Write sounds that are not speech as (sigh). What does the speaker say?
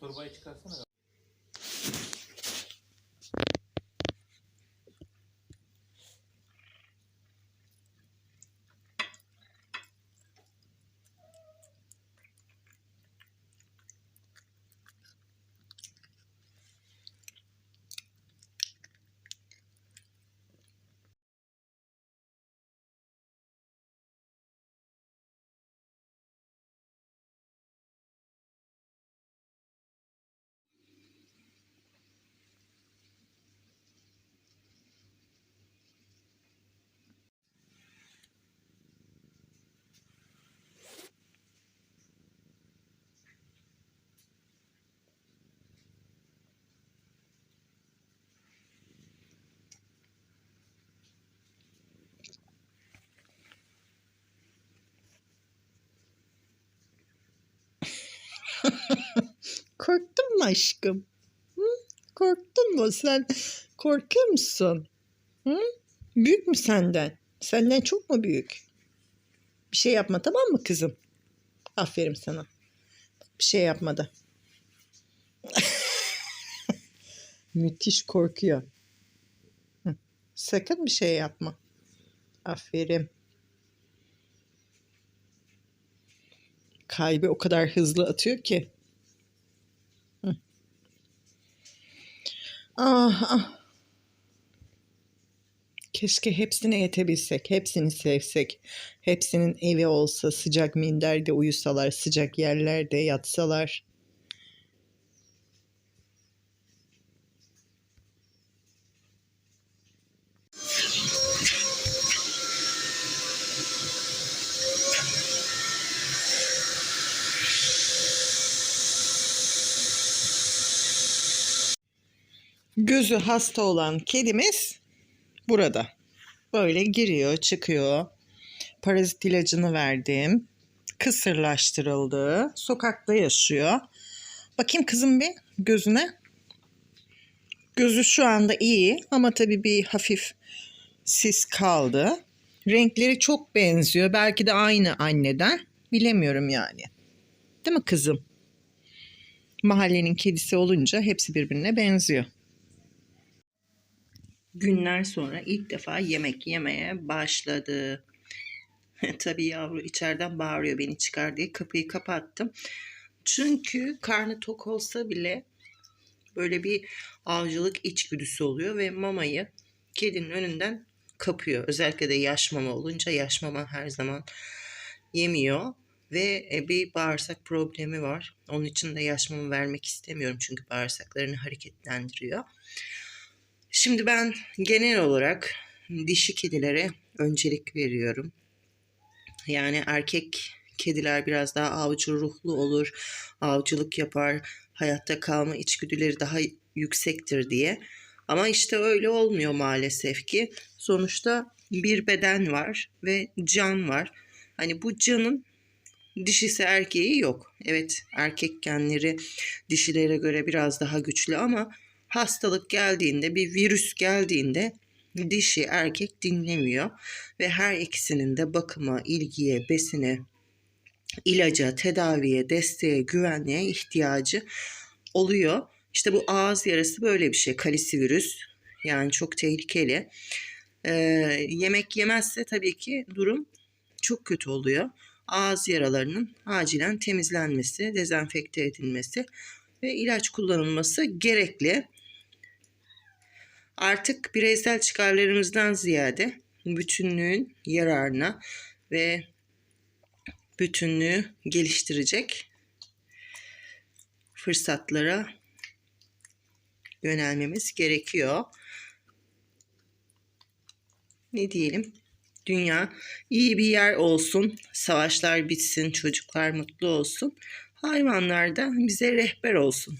Tur bayi é çıkarsana. (laughs) Korktun mu aşkım? Hı? Korktun mu? Sen korkuyor musun? Hı? Büyük mü senden? Senden çok mu büyük? Bir şey yapma tamam mı kızım? Aferin sana. Bir şey yapmadı. (laughs) Müthiş korkuyor. Sakın bir şey yapma. Aferin. Kalbi o kadar hızlı atıyor ki. Ah, ah. Keşke hepsine yetebilsek, hepsini sevsek. Hepsinin evi olsa, sıcak minderde uyusalar, sıcak yerlerde yatsalar. Gözü hasta olan kedimiz burada. Böyle giriyor, çıkıyor. Parazit ilacını verdim. Kısırlaştırıldı. Sokakta yaşıyor. Bakayım kızım bir gözüne. Gözü şu anda iyi ama tabii bir hafif sis kaldı. Renkleri çok benziyor. Belki de aynı anneden. Bilemiyorum yani. Değil mi kızım? Mahallenin kedisi olunca hepsi birbirine benziyor günler sonra ilk defa yemek yemeye başladı. (laughs) Tabii yavru içeriden bağırıyor beni çıkar diye kapıyı kapattım. Çünkü karnı tok olsa bile böyle bir avcılık içgüdüsü oluyor ve mamayı kedinin önünden kapıyor. Özellikle de yaş mama olunca yaş mama her zaman yemiyor ve e, bir bağırsak problemi var. Onun için de yaş mama vermek istemiyorum çünkü bağırsaklarını hareketlendiriyor. Şimdi ben genel olarak dişi kedilere öncelik veriyorum. Yani erkek kediler biraz daha avcı ruhlu olur, avcılık yapar, hayatta kalma içgüdüleri daha yüksektir diye. Ama işte öyle olmuyor maalesef ki. Sonuçta bir beden var ve can var. Hani bu canın dişisi erkeği yok. Evet erkek genleri dişilere göre biraz daha güçlü ama hastalık geldiğinde, bir virüs geldiğinde dişi erkek dinlemiyor ve her ikisinin de bakıma, ilgiye, besine, ilaca, tedaviye, desteğe, güvenliğe ihtiyacı oluyor. İşte bu ağız yarası böyle bir şey. Kalisi virüs yani çok tehlikeli. Ee, yemek yemezse tabii ki durum çok kötü oluyor. Ağız yaralarının acilen temizlenmesi, dezenfekte edilmesi ve ilaç kullanılması gerekli artık bireysel çıkarlarımızdan ziyade bütünlüğün yararına ve bütünlüğü geliştirecek fırsatlara yönelmemiz gerekiyor. Ne diyelim? Dünya iyi bir yer olsun, savaşlar bitsin, çocuklar mutlu olsun. Hayvanlar da bize rehber olsun.